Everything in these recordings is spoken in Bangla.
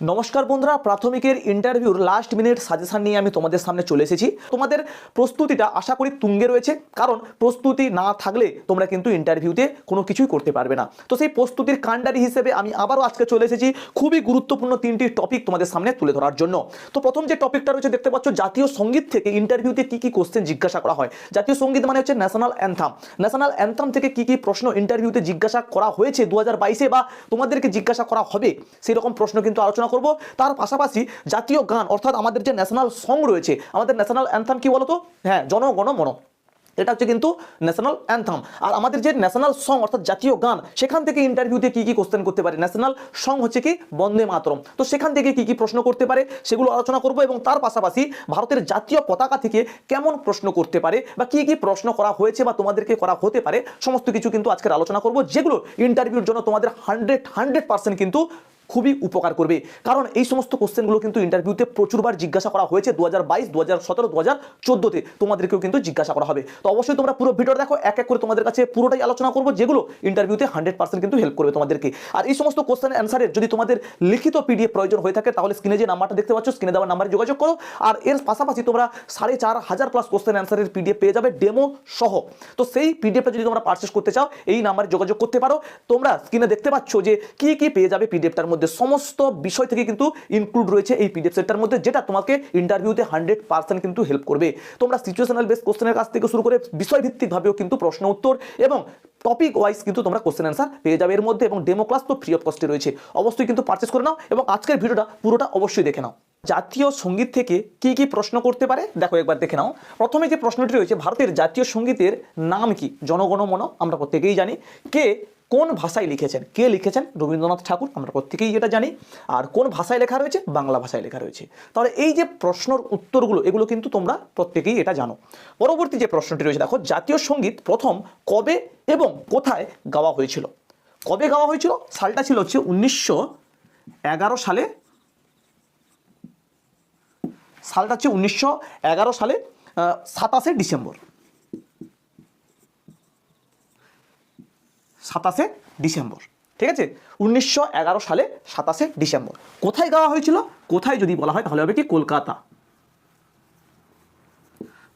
নমস্কার বন্ধুরা, প্রাথমিকের ইন্টারভিউর লাস্ট মিনিট সাজেশন নিয়ে আমি তোমাদের সামনে চলে এসেছি। তোমাদের প্রস্তুতিটা আশা করি তুঙ্গে রয়েছে, কারণ প্রস্তুতি না থাকলে তোমরা কিন্তু ইন্টারভিউতে কোনো কিছুই করতে পারবে না। তো সেই প্রস্তুতির কাণ্ডারি হিসেবে আমি আবারও আজকে চলে এসেছি খুবই গুরুত্বপূর্ণ তিনটি টপিক তোমাদের সামনে তুলে ধরার জন্য। তো প্রথম যে টপিকটা রয়েছে, দেখতে পাচ্ছ জাতীয় সংগীত থেকে ইন্টারভিউতে কি কি কোশ্চেন জিজ্ঞাসা করা হয়। জাতীয় সংগীত মানে হচ্ছে ন্যাশনাল অ্যান্থাম ন্যাশনাল অ্যান্থাম থেকে কী কী প্রশ্ন ইন্টারভিউতে জিজ্ঞাসা করা হয়েছে দু হাজার বা তোমাদেরকে জিজ্ঞাসা করা হবে, সেরকম প্রশ্ন কিন্তু আলোচনা করব। তার পাশাপাশি জাতীয় গান, অর্থাৎ আমাদের যে ন্যাশনাল সং রয়েছে, আমাদের ন্যাশনাল অ্যান্থাম কি বলতো? হ্যাঁ জনগণ মন এটা হচ্ছে কিন্তু ন্যাশনাল অ্যান্থাম আর আমাদের যে ন্যাশনাল সং অর্থাৎ জাতীয় গান, সেখান থেকে ইন্টারভিউতে কি কি কোশ্চেন করতে পারে? ন্যাশনাল সং হচ্ছে কি? বন্দে মাতরম। তো সেখান থেকে কি কি প্রশ্ন করতে পারে, সেগুলো আলোচনা করব এবং তার পাশাপাশি ভারতের জাতীয় পতাকা থেকে কেমন প্রশ্ন করতে পারে বা কী কী প্রশ্ন করা হয়েছে বা তোমাদেরকে করা হতে পারে, সমস্ত কিছু কিন্তু আজকের আলোচনা করব, যেগুলো ইন্টারভিউর জন্য তোমাদের হান্ড্রেড হান্ড্রেড পার্সেন্ট কিন্তু খুবই উপকার করবে। কারণ এই সমস্ত কোশ্চেনগুলো কিন্তু ইন্টারভিউতে প্রচুরবার জিজ্ঞাসা করা হয়েছে দু হাজার বাইশ দু হাজার সতেরো দু হাজার চোদ্দোতে। তোমাদেরকেও কিন্তু জিজ্ঞাসা করা হবে। তো অবশ্যই তোমরা পুরো ভিডিওটা দেখো, এক এক করে তোমাদের কাছে পুরোটাই আলোচনা করব, যেগুলো ইন্টারভিউতে হান্ড্রেড পার্সেন্ট কিন্তু হেল্প করবে তোমাদেরকে। আর এই সমস্ত কোশ্চেন অ্যান্সারের যদি তোমাদের লিখিত পিডিএফ প্রয়োজন হয়ে থাকে, তাহলে স্ক্রিনে যে নাম্বারটা দেখতে পাচ্ছ স্ক্রিনে দেওয়ার নাম্বারে যোগাযোগ করো। আর এর পাশাপাশি তোমরা সাড়ে চার হাজার প্লাস কোশ্চেন অ্যান্সারের পিডিএফ পেয়ে যাবে ডেমো সহ। তো সেই পিডিএফটা যদি তোমরা পারচেস করতে চাও, এই নাম্বারে যোগাযোগ করতে পারো। তোমরা স্ক্রিনে দেখতে পাচ্ছ যে কি কি পেয়ে যাবে পিডিএফটার মধ্যে। সমস্ত বিষয় থেকে কিন্তু ইনক্লুড রয়েছে এই পিডিএফ সেটটার মধ্যে, যেটা তোমাকে ইন্টারভিউতে হান্ড্রেড পার্সেন্ট কিন্তু হেল্প করবে। তোমরা সিচুয়েশনাল বেস কোশ্চেনের কাছ থেকে শুরু করে বিষয়ভিত্তিকভাবেও কিন্তু প্রশ্ন উত্তর এবং টপিক ওয়াইজ কিন্তু তোমরা কোশ্চেন অ্যান্সার পেয়ে যাবে এর মধ্যে এবং ডেমো ক্লাস তো ফ্রি অফ কস্টে রয়েছে। অবশ্যই কিন্তু পারচেস করে নাও এবং আজকের ভিডিওটা পুরোটা অবশ্যই দেখে নাও। জাতীয় সংগীত থেকে কি কি প্রশ্ন করতে পারে, দেখো একবার দেখে নাও। প্রথমে যে প্রশ্নটি রয়েছে, ভারতের জাতীয় সঙ্গীতের নাম কি? জনগণমন, আমরা প্রত্যেকেই জানি। কে? কোন ভাষায় লিখেছেন? কে লিখেছেন? রবীন্দ্রনাথ ঠাকুর, আমরা প্রত্যেকেই এটা জানি। আর কোন ভাষায় লেখা রয়েছে? বাংলা ভাষায় লেখা রয়েছে। তাহলে এই যে প্রশ্নর উত্তরগুলো, এগুলো কিন্তু তোমরা প্রত্যেকেই এটা জানো। পরবর্তী যে প্রশ্নটি রয়েছে, দেখো, জাতীয় সংগীত প্রথম কবে এবং কোথায় গাওয়া হয়েছিল? কবে গাওয়া হয়েছিল? সালটা ছিল হচ্ছে উনিশশো এগারো সালে। সালটা হচ্ছে উনিশশো এগারো সালে সাতাশে ডিসেম্বর। সাতাশে ডিসেম্বর, ঠিক আছে? উনিশশো এগারো সালে সাতাশে ডিসেম্বর। কোথায় গাওয়া হয়েছিল? কোথায় যদি বলা হয়, তাহলে হবে কি? কলকাতা।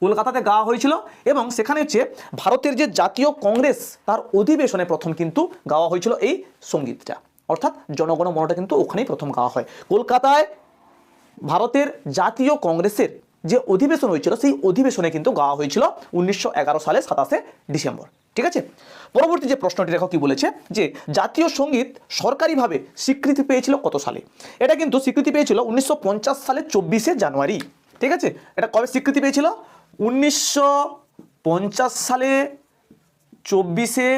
কলকাতাতে গাওয়া হয়েছিল এবং সেখানে হচ্ছে ভারতের যে জাতীয় কংগ্রেস, তার অধিবেশনে প্রথম কিন্তু গাওয়া হয়েছিল এই সঙ্গীতটা। অর্থাৎ জনগণ মনটা কিন্তু ওখানেই প্রথম গাওয়া হয়। কলকাতায় ভারতের জাতীয় কংগ্রেসের যে অধিবেশন হয়েছিল, সেই অধিবেশনে কিন্তু গাওয়া হয়েছিল উনিশশো এগারো সালে সাতাশে ডিসেম্বর, ঠিক আছে? পরবর্তী যে প্রশ্নটি দেখো কি বলেছে, যে জাতীয় সংগীত সরকারিভাবে স্বীকৃতি পেয়েছিল কত সালে? এটা কিন্তু স্বীকৃতি পেয়েছিল উনিশশো পঞ্চাশ সালে চব্বিশে জানুয়ারি। ঠিক আছে? এটা কবে স্বীকৃতি পেয়েছিল? উনিশশো পঞ্চাশ সালে চব্বিশে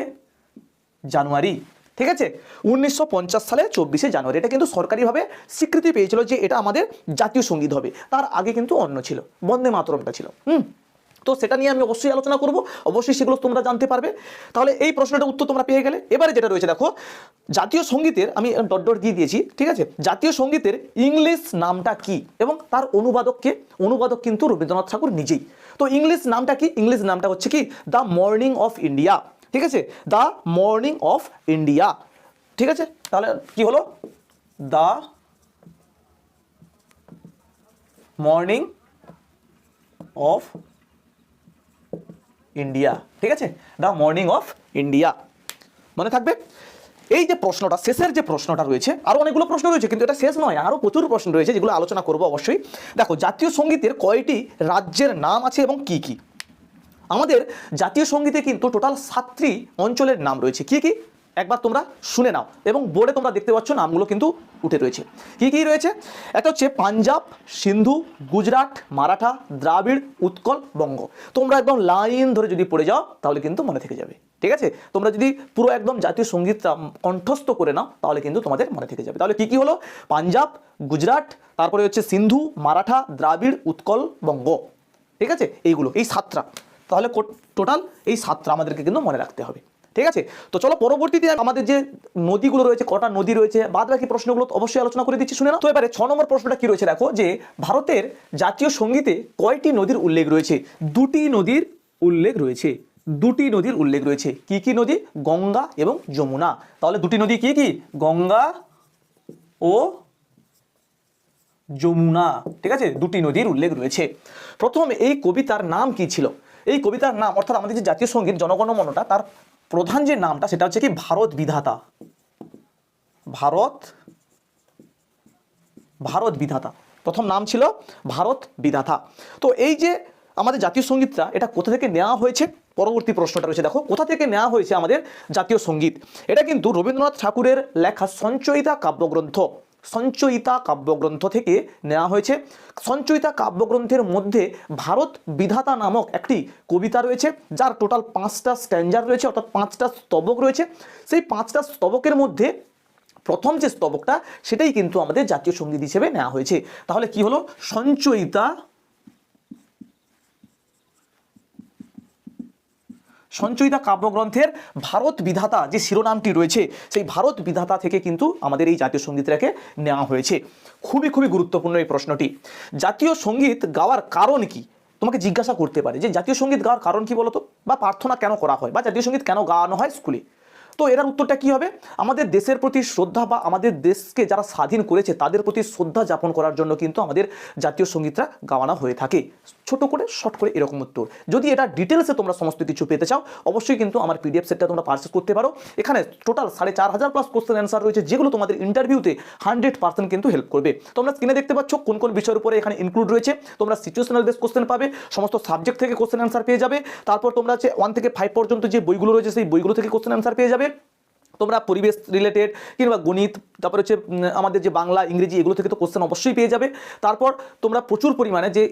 জানুয়ারি। ঠিক আছে? উনিশশো পঞ্চাশ সালে চব্বিশে জানুয়ারি। এটা কিন্তু সরকারিভাবে স্বীকৃতি পেয়েছিল যে এটা আমাদের জাতীয় সংগীত হবে। তার আগে কিন্তু অন্য ছিল। বন্দে মাতরমটা ছিল। হুম? তো সেটা নিয়ে আমি অবশ্যই আলোচনা করব। অবশ্যই সেগুলো তোমরা জানতে পারবে। তাহলে এই প্রশ্নটার উত্তর তোমরা পেয়ে গেলে। এবারে যেটা রয়েছে, দেখো, জাতীয় সঙ্গীতের, আমি ডট ডট দিয়ে দিয়েছি, ঠিক আছে? জাতীয় সঙ্গীতের ইংলিশ নামটা কি? এবং তার অনুবাদককে অনুবাদক কিন্তু রবীন্দ্রনাথ ঠাকুর নিজেই। তো ইংলিশ নামটা কি? ইংলিশ নামটা হচ্ছে কি? The morning of India. ঠিক আছে? The morning of India. ঠিক আছে? তাহলে কি হলো? দ্য মর্নিং অফ ইন্ডিয়া ঠিক আছে? দ্য মর্নিং অফ ইন্ডিয়া মনে থাকবে? এই যে প্রশ্নটা, শেষের যে প্রশ্নটা রয়েছে আরও অনেকগুলো প্রশ্ন রয়েছে, কিন্তু এটা শেষ নয় আরও প্রচুর প্রশ্ন রয়েছে, যেগুলো আলোচনা করব অবশ্যই। দেখো, জাতীয় সঙ্গীতের কয়টি রাজ্যের নাম আছে এবং কি কি? আমাদের জাতীয় সঙ্গীতে কিন্তু টোটাল সাতটি অঞ্চলের নাম রয়েছে। কি কি? একবার তোমরা শুনে নাও এবং বোর্ডে তোমরা দেখতে পাচ্ছ নামগুলো কিন্তু উঠে রয়েছে। কি কি রয়েছে? একটা হচ্ছে পাঞ্জাব, সিন্ধু, গুজরাট, মারাঠা, দ্রাবিড়, উৎকল, বঙ্গ। তোমরা একদম লাইন ধরে যদি পড়ে যাও, তাহলে কিন্তু মনে থেকে যাবে। ঠিক আছে? তোমরা যদি পুরো একদম জাতীয় সঙ্গীতটা কণ্ঠস্থ করে নাও, তাহলে কিন্তু তোমাদের মনে থেকে যাবে। তাহলে কি কি হলো? পাঞ্জাব, গুজরাট, তারপরে হচ্ছে সিন্ধু, মারাঠা, দ্রাবিড়, উৎকল, বঙ্গ। ঠিক আছে? এইগুলো, এই সাতটা। তাহলে টোটাল এই সাতটা আমাদেরকে কিন্তু মনে রাখতে হবে। ঠিক আছে? তো চলো পরবর্তীতে আমাদের যে নদীগুলো রয়েছে, কটা নদী রয়েছে বাদ বাকি প্রশ্নগুলো অবশ্যই আলোচনা করে দিচ্ছি, শুনে না তো এবারে ছ নম্বর প্রশ্নটা কি রয়েছে? দেখো যে ভারতের জাতীয় সঙ্গীতে কয়টি নদীর উল্লেখ রয়েছে? দুটি নদীর উল্লেখ রয়েছে। দুটি নদীর উল্লেখ রয়েছে। কি কি নদী? গঙ্গা এবং যমুনা। তাহলে দুটি নদী কি কি? গঙ্গা ও যমুনা। ঠিক আছে? দুটি নদীর উল্লেখ রয়েছে। প্রথম এই কবিতার নাম কি ছিল? এই কবিতার নাম, অর্থাৎ আমাদের যে জাতীয় সংগীত জনগণমনটা তার প্রধান যে নামটা, সেটা হচ্ছে কি ভারত বিধাতা। ভারত ভারত বিধাতা। প্রথম নাম ছিল ভারত বিধাতা। তো এই যে আমাদের জাতীয় সঙ্গীতটা, এটা কোথা থেকে নেওয়া হয়েছে? পরবর্তী প্রশ্নটা রয়েছে। দেখো, কোথা থেকে নেওয়া হয়েছে আমাদের জাতীয় সংগীত? এটা কিন্তু রবীন্দ্রনাথ ঠাকুরের লেখা সঞ্চয়িতা কাব্যগ্রন্থ। সঞ্চয়িতা কাব্যগ্রন্থ থেকে নেওয়া হয়েছে। সঞ্চয়িতা কাব্যগ্রন্থের মধ্যে ভারত বিধাতা নামক একটি কবিতা রয়েছে, যার টোটাল পাঁচটা স্ট্যান্ডার রয়েছে, অর্থাৎ পাঁচটা স্তবক রয়েছে। সেই পাঁচটা স্তবকের মধ্যে প্রথম যে স্তবকটা, সেটাই কিন্তু আমাদের জাতীয় সংগীত হিসেবে নেওয়া হয়েছে। তাহলে কি হলো? সঞ্চয়িতা সঞ্চয়িতা কাব্যগ্রন্থের ভারত বিধাতা যে শিরোনামটি রয়েছে, সেই ভারত বিধাতা থেকে কিন্তু আমাদের এই জাতীয় সঙ্গীতটাকে নেওয়া হয়েছে। খুবই খুবই গুরুত্বপূর্ণ এই প্রশ্নটি। জাতীয় সংগীত গাওয়ার কারণ কি? তোমাকে জিজ্ঞাসা করতে পারে যে, জাতীয় সংগীত গাওয়ার কারণ কি বলতো? বা প্রার্থনা কেন করা হয়? বা জাতীয় সংগীত কেন গাওয়ানো হয় স্কুলে? তো এর উত্তরটা কি হবে? আমাদের দেশের প্রতি শ্রদ্ধা বা আমাদের দেশকে যারা স্বাধীন করেছে, তাদের প্রতি শ্রদ্ধা যাপন করার জন্য কিন্তু আমাদের জাতীয় সঙ্গীতটা গাওয়ানো হয়ে থাকে। ছোট করে, শর্ট করে এরকম উত্তর। যদি এটা ডিটেলসে তোমরা সমস্ত কিছু পেতে চাও, অবশ্যই কিন্তু আমার পিডিএফ সেটটা তোমরা পারচেস করতে পারো। এখানে টোটাল সাড়ে চার হাজার প্লাস কোশ্চেন অ্যান্সার রয়েছে, যেগুলো তোমাদের ইন্টারভিউতে হান্ড্রেড পার্সেন্ট কিন্তু হেল্প করবে। তোমরা স্ক্রিনে দেখতে পাচ্ছ কোন কোন বিষয়ের উপরে এখানে ইনক্লুড রয়েছে। তোমরা সিচুয়েশনাল বেস কোশ্চেন পাবে, সমস্ত সাবজেক্ট থেকে কোশ্চেন অ্যান্সার পেয়ে যাবে। তারপর তোমরা হচ্ছে ওয়ান থেকে ফাইভ পর্যন্ত যে বইগুলো রয়েছে, সেই বইগুলো থেকে কোশ্চেন অ্যান্সার পেয়ে যাবে। তোমরা পরিবেশ রিলেটেড কিংবা গণিত, তারপরে হচ্ছে আমাদের যে বাংলা, ইংরেজি, এগুলো থেকে তো কোশ্চেন অবশ্যই পেয়ে যাবে। তারপর তোমরা প্রচুর পরিমাণে যে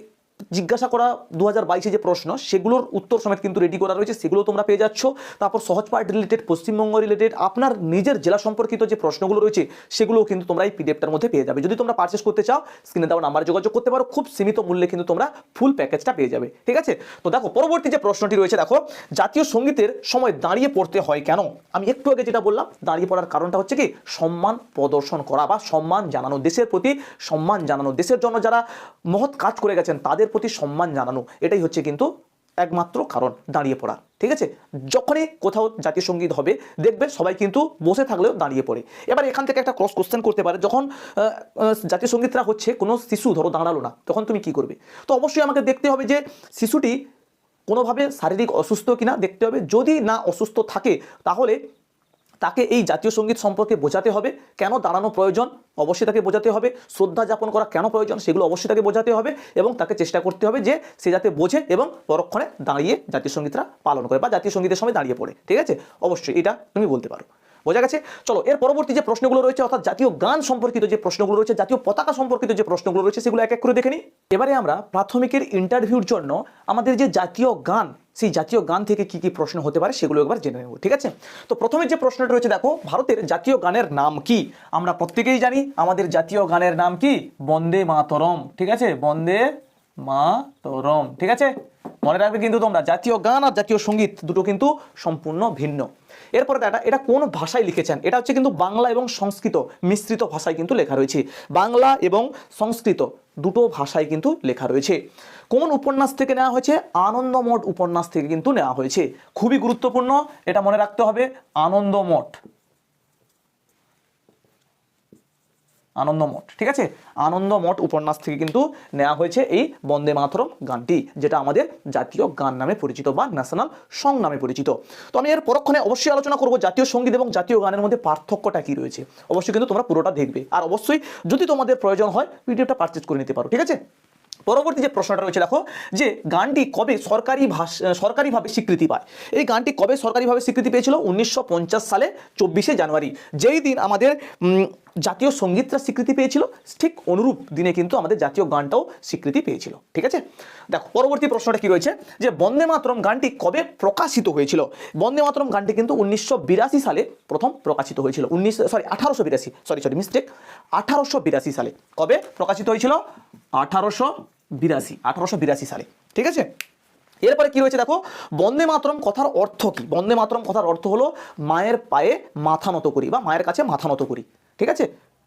জিজ্ঞাসা করা দু হাজার যে প্রশ্ন, সেগুলোর উত্তর সমেত কিন্তু রেডি করা রয়েছে, সেগুলো তোমরা পেয়ে যাচ্ছ। তারপর সহজ পাঠ রিলেটেড পশ্চিমবঙ্গ রিলেটেড আপনার নিজের জেলা সম্পর্কিত যে প্রশ্নগুলো রয়েছে, সেগুলোও কিন্তু তোমরা এই পিডিএফটার মধ্যে পেয়ে যাবে। যদি তোমরা পারচেস করতে চাও স্ক্রিনে দেওয়া নাম্বারে যোগাযোগ করতে পারো, খুব সীমিত মূল্যে কিন্তু তোমরা ফুল প্যাকেজটা পেয়ে যাবে। ঠিক আছে? তো দেখো, পরবর্তী যে প্রশ্নটি রয়েছে, দেখো, জাতীয় সঙ্গীতের সময় দাঁড়িয়ে পড়তে হয় কেন? আমি একটু আগে যেটা বললাম, দাঁড়িয়ে পড়ার কারণটা হচ্ছে কি, সম্মান প্রদর্শন করা বা সম্মান জানানো, দেশের প্রতি সম্মান জানানো, দেশের জন্য যারা মহৎ কাজ করে গেছেন, তাদের প্রতি সম্মান জানানো, এটাই হচ্ছে কিন্তু একমাত্র কারণ দাঁড়িয়ে পড়া, ঠিক আছে? যখনই কোথাও জাতীয় সংগীত হবে দেখবে সবাই কিন্তু বসে থাকলেও দাঁড়িয়ে পড়ে। এবার এখান থেকে একটা ক্রস কোশ্চেন করতে পারে, যখন জাতীয় সঙ্গীতটা হচ্ছে কোনো শিশু, ধরো দাঁড়াল না, তখন তুমি কি করবে? তো অবশ্যই আমাকে দেখতে হবে যে শিশুটি কোনোভাবে শারীরিক অসুস্থ কিনা, দেখতে হবে, যদি না অসুস্থ থাকে, তাহলে তাকে এই জাতীয় সংগীত সম্পর্কে বোঝাতে হবে। কেন দাঁড়ানো প্রয়োজন? অবশ্যই তাকে বোঝাতে হবে। শ্রদ্ধা যাপন করা কেন প্রয়োজন? সেগুলো অবশ্যই তাকে বোঝাতে হবে এবং তাকে চেষ্টা করতে হবে যে সে যাতে বোঝে এবং পরক্ষণে দাঁড়িয়ে জাতীয় সঙ্গীতরা পালন করে বা জাতীয় সঙ্গীতের সময় দাঁড়িয়ে পড়ে। ঠিক আছে? অবশ্যই এটা তুমি বলতে পারো। বোঝা গেছে? চলো, এর পরবর্তী যে প্রশ্নগুলো রয়েছে, অর্থাৎ জাতীয় গান সম্পর্কিত যে প্রশ্নগুলো রয়েছে, জাতীয় পতাকা সম্পর্কিত যে প্রশ্নগুলো রয়েছে, সেগুলো এক এক করে দেখে নিই। এবারে আমরা প্রাথমিকের ইন্টারভিউর জন্য আমাদের যে জাতীয় গান, সেই জাতীয় গান থেকে কি কি প্রশ্ন হতে পারে, সেগুলো একবার জেনে নেব, ঠিক আছে? তো প্রথমে যে প্রশ্নটা রয়েছে, দেখো, ভারতের জাতীয় গানের নাম কি? আমরা প্রত্যেকেই জানি আমাদের জাতীয় গানের নাম কি? বন্দে মাতরম, ঠিক আছে? বন্দে মাতরম ঠিক আছে? মনে রাখবে কিন্তু তোমরা, জাতীয় গান আর জাতীয় সংগীত দুটো কিন্তু সম্পূর্ণ ভিন্ন। এরপরে এটা এটা কোন ভাষায় লিখেছেন? এটা হচ্ছে কিন্তু বাংলা এবং সংস্কৃত মিশ্রিত ভাষায় কিন্তু লেখা রয়েছে। বাংলা এবং সংস্কৃত দুটো ভাষায় কিন্তু লেখা রয়েছে। কোন উপন্যাস থেকে নেওয়া হয়েছে? আনন্দমঠ উপন্যাস থেকে কিন্তু নেওয়া হয়েছে। খুবই গুরুত্বপূর্ণ, এটা মনে রাখতে হবে, আনন্দমঠ। আনন্দমঠ, ঠিক আছে? আনন্দমঠ উপন্যাস থেকে কিন্তু নেওয়া হয়েছে এই বন্দে মাতরম গানটি, যেটা আমাদের জাতীয় গান নামে পরিচিত বা ন্যাশনাল সং নামে পরিচিত। তো আমি এর পরক্ষণে অবশ্যই আলোচনা করব জাতীয় সংগীত এবং জাতীয় গানের মধ্যে পার্থক্যটা কি রয়েছে। অবশ্যই কিন্তু তোমরা পুরোটা দেখবে। আর অবশ্যই যদি তোমাদের প্রয়োজন হয় ভিডিওটা পারচেজ করে নিতে পারো, ঠিক আছে? পরবর্তী যে প্রশ্নটা রয়েছে, দেখো, যে গানটি কবে সরকারি ভাষা সরকারিভাবে স্বীকৃতি পায়? এই গানটি কবে সরকারিভাবে স্বীকৃতি পেয়েছিল? উনিশশো পঞ্চাশ সালে, চব্বিশে জানুয়ারি। যেই দিন আমাদের জাতীয় সঙ্গীতটা স্বীকৃতি পেয়েছিল, ঠিক অনুরূপ দিনে কিন্তু আমাদের জাতীয় গানটাও স্বীকৃতি পেয়েছিল। ঠিক আছে? দেখো, পরবর্তী প্রশ্নটা কি রয়েছে? যে বন্দে মাতরম গানটি কবে প্রকাশিত হয়েছিল? বন্দে মাতরম গানটি কিন্তু উনিশশো বিরাশি সালে প্রথম প্রকাশিত হয়েছিল। উনিশ সরি আঠারোশো বিরাশি সরি সরি মিস্টেক আঠারোশো বিরাশি সালে। কবে প্রকাশিত হয়েছিল? আঠারোশো বিরাশি, আঠারোশো বিরাশি সালে, ঠিক আছে? এরপরে কি রয়েছে দেখো? বন্দে মাতরম কথার অর্থ কি? বন্দে মাতরম কথার অর্থ হলো মায়ের পায়ে মাথা নত করি বা মায়ের কাছে মাথা নত করি, ঠিক আছে?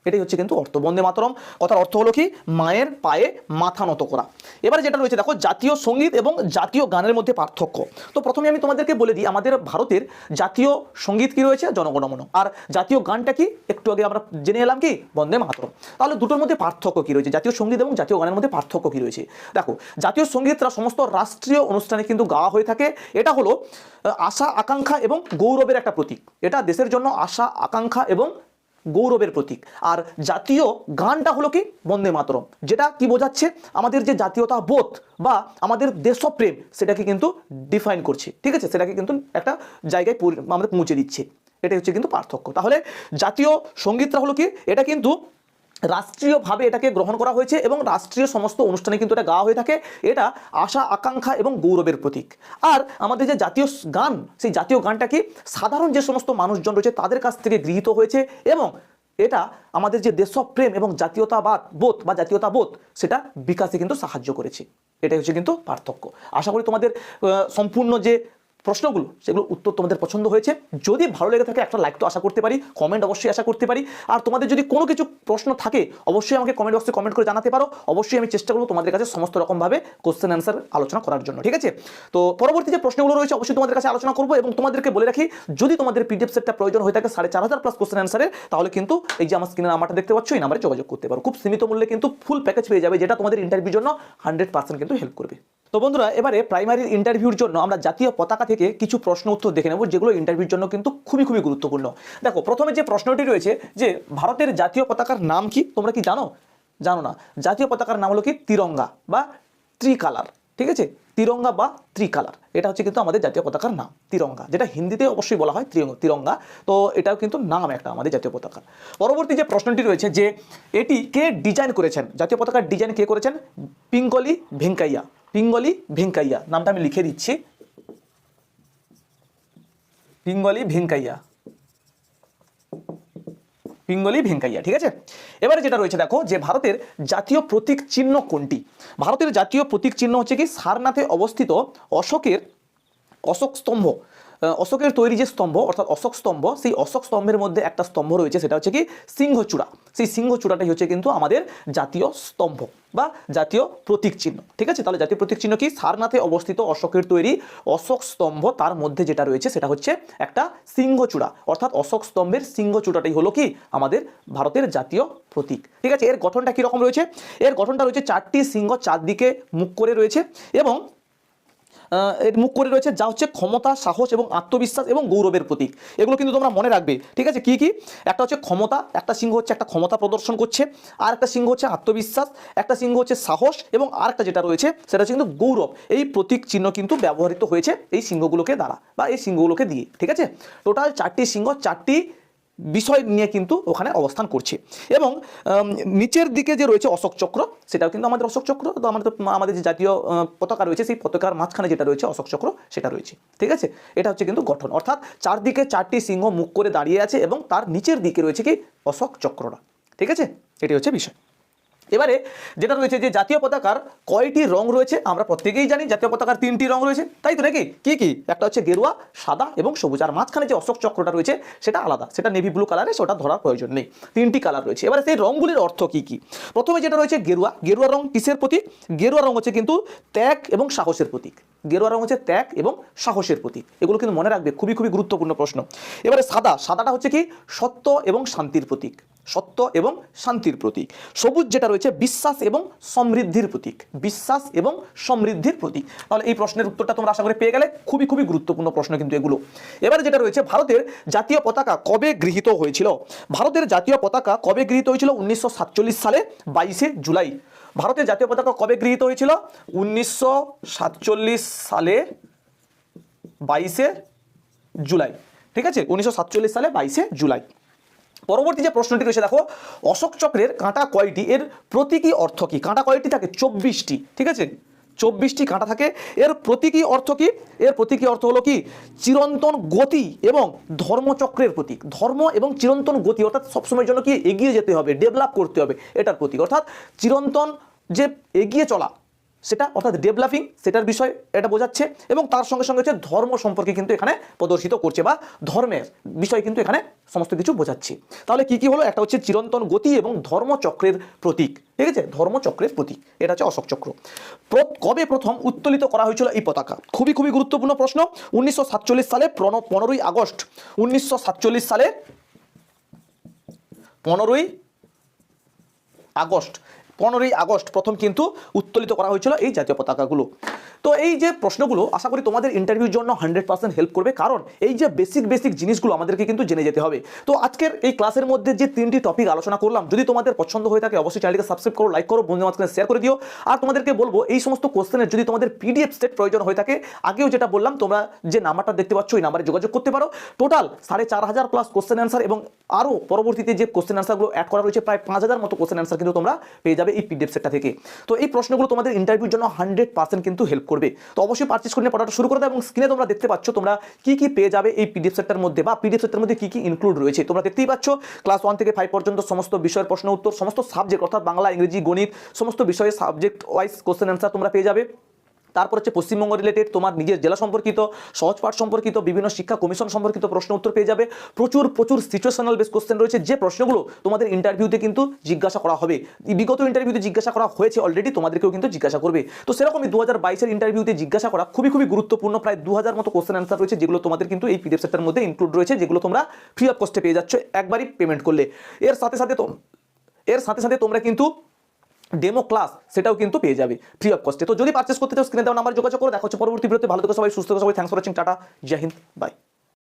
এটাই হচ্ছে কিন্তু অর্থ। বন্দে মাতরম, কথার অর্থ হলো কি? মায়ের পায়ে মাথা নত করা। এবারে যেটা রয়েছে, দেখো, জাতীয় সংগীত এবং জাতীয় গানের মধ্যে পার্থক্য। তো প্রথমে আমি তোমাদেরকে বলে দিই, আমাদের ভারতের জাতীয় সংগীত কি রয়েছে? জনগণমন। আর জাতীয় গানটা কি? একটু আগে আমরা জেনে এলাম কি? বন্দে মাতরম। তাহলে দুটোর মধ্যে পার্থক্য কি রয়েছে? জাতীয় সংগীত এবং জাতীয় গানের মধ্যে পার্থক্য কি রয়েছে? দেখো, জাতীয় সঙ্গীতরা সমস্ত রাষ্ট্রীয় অনুষ্ঠানে কিন্তু গাওয়া হয়ে থাকে। এটা হলো, আশা, আকাঙ্ক্ষা এবং গৌরবের একটা প্রতীক। এটা দেশের জন্য আশা, আকাঙ্ক্ষা এবং গৌরবের প্রতীক। আর জাতীয় গানটা হলো কি? বন্দে মাতরম। যেটা কি বোঝাচ্ছে? আমাদের যে জাতীয়তা বোধ বা আমাদের দেশপ্রেম, সেটাকে কিন্তু ডিফাইন করছে। ঠিক আছে? সেটাকে কিন্তু একটা জায়গায় আমাদের পৌঁছে দিচ্ছে। এটাই হচ্ছে কিন্তু পার্থক্য। তাহলে জাতীয় সঙ্গীতটা হলো কি? এটা কিন্তু রাষ্ট্রীয়ভাবে এটাকে গ্রহণ করা হয়েছে এবং রাষ্ট্রীয় সমস্ত অনুষ্ঠানে কিন্তু এটা গাওয়া হয়ে থাকে। এটা আশা, আকাঙ্ক্ষা এবং গৌরবের প্রতীক। আর আমাদের যে জাতীয় গান, সেই জাতীয় গানটা কি সাধারণ যে সমস্ত মানুষজন রয়েছে তাদের কাছ থেকে গৃহীত হয়েছে এবং এটা আমাদের যে দেশপ্রেম এবং জাতীয়তাবাদ বোধ বা জাতীয়তাবোধ, সেটা বিকাশে কিন্তু সাহায্য করেছে। এটাই হচ্ছে কিন্তু পার্থক্য। আশা করি তোমাদের সম্পূর্ণ যে প্রশ্নগুলো, সেগুলো উত্তর তোমাদের পছন্দ হয়েছে। যদি ভালো লেগে থাকে একটা লাইক তো আশা করতে পারি কমেন্ট অবশ্যই আশা করতে পারি। আর তোমাদের যদি কোনো কিছু প্রশ্ন থাকে, অবশ্যই আমাকে কমেন্ট বক্সে কমেন্ট করে জানাতে পারো। অবশ্যই আমি চেষ্টা করব তোমাদের কাছে সমস্ত রকমভাবে কোশ্চেন অ্যান্সার আলোচনা করার জন্য, ঠিক আছে? তো পরবর্তী যে প্রশ্নগুলো রয়েছে, অবশ্যই তোমাদের কাছে আলোচনা করব এবং তোমাদেরকে বলে রাখি, যদি তোমাদের পিডিএফ সেটটা প্রয়োজন হয়ে থাকে সাড়ে চার হাজার প্লাস কোশ্চেন অ্যান্সারের তাহলে কিন্তু এই যে আমার স্ক্রিনের নাম্বারটা দেখতে পাচ্ছ, এই নাম্বারে যোগাযোগ করতে পারো। খুব সীমিত মূল্যে কিন্তু ফুল প্যাকেজ পেয়ে যাবে, যেটা তোমাদের ইন্টারভিউর জন্য হান্ড্রেড পার্সেন্ট কিন্তু হেল্প করবে। তো বন্ধুরা, এবারে প্রাইমারির ইন্টারভিউর জন্য আমরা জাতীয় পতাকা থেকে কিছু প্রশ্ন উত্তর দেখে নেব, যেগুলো ইন্টারভিউর জন্য কিন্তু খুবই খুবই গুরুত্বপূর্ণ। দেখো, প্রথমে যে প্রশ্নটি রয়েছে যে, ভারতের জাতীয় পতাকার নাম কি? তোমরা কি জানো? জানো না। জাতীয় পতাকার নাম হলো কি? তিরঙ্গা বা ত্রিকালার, ঠিক আছে? তিরঙ্গা বা ত্রিকালার, এটা হচ্ছে কিন্তু আমাদের জাতীয় পতাকার নাম, তিরঙ্গা, যেটা হিন্দিতে অবশ্যই বলা হয় তিরঙ্গা তো এটাও কিন্তু নাম একটা আমাদের জাতীয় পতাকা পরবর্তী যে প্রশ্নটি রয়েছে যে, এটি কে ডিজাইন করেছেন? জাতীয় পতাকার ডিজাইন কে করেছেন? পিঙ্গলি ভেঙ্কাইয়া। পিঙ্গলি ভেঙ্কাইয়া, নামটা আমি লিখে দিচ্ছি। পিঙ্গলি ভেঙ্কাইয়া। পিঙ্গলি ভেঙ্কাইয়া, ঠিক আছে? এবারে যেটা রয়েছে, দেখো, যে ভারতের জাতীয় প্রতীক চিহ্ন কোনটি? ভারতের জাতীয় প্রতীক চিহ্ন হচ্ছে কি সারনাথে অবস্থিত অশোকের অশোক স্তম্ভ। অশোকের তৈরি যে স্তম্ভ, অর্থাৎ অশোক স্তম্ভ, সেই অশোক স্তম্ভের মধ্যে একটা স্তম্ভ রয়েছে, সেটা হচ্ছে কি সিংহচূড়া। সেই সিংহচূড়াটাই হচ্ছে কিন্তু আমাদের জাতীয় স্তম্ভ বা জাতীয় প্রতীক চিহ্ন। ঠিক আছে? তাহলে জাতীয় প্রতীক চিহ্ন কি? সারনাথে অবস্থিত অশোকের তৈরি অশোক স্তম্ভ, তার মধ্যে যেটা রয়েছে, সেটা হচ্ছে একটা সিংহচূড়া। অর্থাৎ অশোক স্তম্ভের সিংহচূড়াটাই হলো কি? আমাদের ভারতের জাতীয় প্রতীক। ঠিক আছে? এর গঠনটা কীরকম রয়েছে? এর গঠনটা রয়েছে চারটি সিংহ চারদিকে মুখ করে রয়েছে এবং এর মুখ করে রয়েছে, যা হচ্ছে ক্ষমতা, সাহস এবং আত্মবিশ্বাস এবং গৌরবের প্রতীক। এগুলো কিন্তু তোমরা মনে রাখবে, ঠিক আছে? কি কি? একটা হচ্ছে ক্ষমতা, একটা সিংহ হচ্ছে একটা ক্ষমতা প্রদর্শন করছে, আর একটা সিংহ হচ্ছে আত্মবিশ্বাস, একটা সিংহ হচ্ছে সাহস এবং আর একটা যেটা রয়েছে, সেটা হচ্ছে কিন্তু গৌরব। এই প্রতীক চিহ্ন কিন্তু ব্যবহৃত হয়েছে এই সিংহগুলোকে দ্বারা বা এই সিংহগুলোকে দিয়ে, ঠিক আছে? টোটাল চারটি সিংহ, চারটি বিষয় নিয়ে কিন্তু ওখানে অবস্থান করছে। এবং নিচের দিকে যে রয়েছে অশোক চক্র, সেটাও কিন্তু আমাদের অশোক চক্র। তো আমাদের আমাদের যে জাতীয় পতাকা রয়েছে, সেই পতাকার মাঝখানে যেটা রয়েছে অশোক চক্র, সেটা রয়েছে। ঠিক আছে? এটা হচ্ছে কিন্তু গঠন। অর্থাৎ চারদিকে চারটি সিংহ মুখ করে দাঁড়িয়ে আছে এবং তার নিচের দিকে রয়েছে কি? অশোক চক্রটা ঠিক আছে? এটি হচ্ছে বিষয়। এবারে যেটা রয়েছে যে জাতীয় পতাকার কয়টি রং রয়েছে, আমরা প্রত্যেকেই জানি জাতীয় পতাকার তিনটি রং রয়েছে। তাই তো নাকি? কি কি? একটা হচ্ছে গেরুয়া, সাদা এবং সবুজ। আর মাঝখানে যে অশোক চক্রটা রয়েছে, সেটা আলাদা। সেটা নেভি ব্লু কালারে সেটা ধরার প্রয়োজন নেই। তিনটি কালার রয়েছে। এবারে সেই রঙগুলির অর্থ কি কি? প্রথমে যেটা রয়েছে গেরুয়া। গেরুয়া রং কিসের প্রতীক? গেরুয়া রং হচ্ছে কিন্তু ত্যাগ এবং সাহসের প্রতীক। গেরুয়া রং হচ্ছে ত্যাগ এবং সাহসের প্রতীক। এগুলো কিন্তু মনে রাখবে, খুবই খুবই গুরুত্বপূর্ণ প্রশ্ন। এবারে সাদা। সাদাটা হচ্ছে কি? সত্য এবং শান্তির প্রতীক। সত্য এবং শান্তির প্রতীক। সবুজ যেটা রয়েছে বিশ্বাস এবং সমৃদ্ধির প্রতীক। বিশ্বাস এবং সমৃদ্ধির প্রতীক। তাহলে এই প্রশ্নের উত্তরটা তোমরা আশা করে পেয়ে গেলে খুবই খুবই গুরুত্বপূর্ণ প্রশ্ন কিন্তু এগুলো। এবারে যেটা রয়েছে, ভারতের জাতীয় পতাকা কবে গৃহীত হয়েছিল? ভারতের জাতীয় পতাকা কবে গৃহীত হয়েছিল? উনিশশো সাতচল্লিশ সালে বাইশে জুলাই। ভারতের জাতীয় পতাকা কবে গৃহীত হয়েছিল? উনিশশো সাতচল্লিশ সালে বাইশে জুলাই। ঠিক আছে? উনিশশো সাতচল্লিশ সালে বাইশে জুলাই। পরবর্তী যে প্রশ্নটি রয়েছে, দেখো, অশোক চক্রের কাঁটা কয়টি? এর প্রতীকী অর্থ কি? কাঁটা কয়টি থাকে? চব্বিশটি, ঠিক আছে? চব্বিশটি কাঁটা থাকে। এর প্রতীকী অর্থ কি? এর প্রতীকী অর্থ হলো কি? চিরন্তন গতি এবং ধর্মচক্রের প্রতীক। ধর্ম এবং চিরন্তন গতি, অর্থাৎ সবসময়ের জন্য কি? এগিয়ে যেতে হবে ডেভেলপ করতে হবে এটার প্রতীক। অর্থাৎ চিরন্তন যে এগিয়ে চলা সেটা অর্থাৎ ডেভেলপিং সেটার বিষয় এটা বোঝাচ্ছে এবং তার সঙ্গে সঙ্গে হচ্ছে ধর্ম সম্পর্কে কিন্তু এখানে প্রদর্শিত করছে বা ধর্মের বিষয় কিন্তু এখানে সমস্ত কিছু বোঝাচ্ছে। তাহলে কি কি হলো? একটা হচ্ছে চিরন্তন গতি এবং ধর্মচক্রের প্রতীক। ঠিক আছে? ধর্মচক্রের প্রতীক। এটা হচ্ছে অশোক চক্র। কবে প্রথম উত্তোলিত করা হয়েছিল এই পতাকা? খুবই খুবই গুরুত্বপূর্ণ প্রশ্ন। উনিশশো সাতচল্লিশ সালে পনেরোই আগস্ট। উনিশশো সাতচল্লিশ সালে পনেরোই আগস্ট। পনেরোই আগস্ট প্রথম কিন্তু উত্তোলিত করা হয়েছিল এই জাতীয় পতাকাগুলো। তো এই যে প্রশ্নগুলো, আশা করি তোমাদের ইন্টারভিউর জন্য হান্ড্রেড পার্সেন্ট হেল্প করবে, কারণ এই যে বেসিক বেসিক জিনিসগুলো আমাদেরকে কিন্তু জেনে যেতে হবে। তো আজকের এই ক্লাসের মধ্যে যে তিনটি টপিক আলোচনা করলাম, যদি তোমাদের পছন্দ হয়ে থাকে, অবশ্যই চ্যানেলকে সাবস্ক্রাইব করো লাইক করো বন্ধু মাঝখানে শেয়ার করে দিও। আর তোমাদেরকে বলব, এই সমস্ত কোশ্চেনের যদি তোমাদের পিডিএফ সেট প্রয়োজন হয়ে থাকে, আগেও যেটা বললাম, তোমরা যে নাম্বারটা দেখতে পাচ্ছ ওই নাম্বারে যোগাযোগ করতে পারো। টোটাল সাড়ে চার হাজার প্লাস কোশ্চেন অ্যান্সার এবং আরও পরবর্তীতে যে কোশ্চেন অ্যান্সারগুলো অ্যাড করা রয়েছে, প্রায় পাঁচ হাজার মতো কোশ্চেন অ্যান্সার কিন্তু তোমরা পেয়ে যাবে। এই পিডিএফ সেটটা থেকে। তো এই প্রশ্নগুলো তোমাদের ইন্টারভিউর জন্য হান্ড্রেড পার্সেন্ট কিন্তু হেল্প করবে। তো অবশ্যই পার্চেস করে পড়াটা শুরু করে দাও এবং স্ক্রিনে তোমরা দেখতে পাচ্ছ তোমরা কি কি পেয়ে যাবে এই পিডিএফ সেটটার মধ্যে বা পিডিএফ সেটটার মধ্যে কি কি ইনক্লুড রয়েছে। তোমরা দেখতেই পাচ্ছ ক্লাস ওয়ান থেকে ফাইভ পর্যন্ত সমস্ত বিষয়ের প্রশ্ন উত্তর, সমস্ত সাবজেক্ট অর্থাৎ বাংলা, ইংরেজি, গণিত, সমস্ত বিষয়ে সাবজেক্ট ওয়াইজ কোশ্চেন অ্যান্সার তোমরা পেয়ে যাবে। তারপর হচ্ছে পশ্চিমবঙ্গ রিলেটেড তোমার নিজের জেলা সম্পর্কিত, সহজ পাঠ সম্পর্কিত, বিভিন্ন শিক্ষা কমিশন সম্পর্কিত প্রশ্ন উত্তর পেয়ে যাবে। প্রচুর প্রচুর সিচুয়েশনাল বেস কোশ্চেন রয়েছে। যে প্রশ্নগুলো তোমাদের ইন্টারভিউতে কিন্তু জিজ্ঞাসা করা হবে। বিগত ইন্টারভিউতে জিজ্ঞাসা করা হয়েছে অলরেডি তোমাদেরকেও কিন্তু জিজ্ঞাসা করবে। তো সেরকমই দু হাজার বাইশের ইন্টারভিউতে জিজ্ঞাসা করা খুবই খুবই গুরুত্বপূর্ণ। প্রায় দু হাজার মতো কোশ্চেন অ্যান্সার রয়েছে, যেগুলো তোমাদের কিন্তু এই পিডিএফ সেটের মধ্যে ইনক্লুড রয়েছে, যেগুলো তোমরা ফ্রি অফ কস্টে পেয়ে যাচ্ছ। একবারই পেমেন্ট করলে। এর সাথে সাথে তো, এর সাথে সাথে তোমরা কিন্তু ডেমো ক্লাস সেটাও কিন্তু পেয়ে যাবে। ফ্রি অফ কস্টে তো যদি পারচেস করতে চাও স্ক্রিনে দেওয়া নাম্বার যোগাযোগ করো। দেখা হচ্ছে পরবর্তী ভিডিওতে ভালো থেকো সবাই, সুস্থ সবাই। Thanks for watching tata Jai Hind bye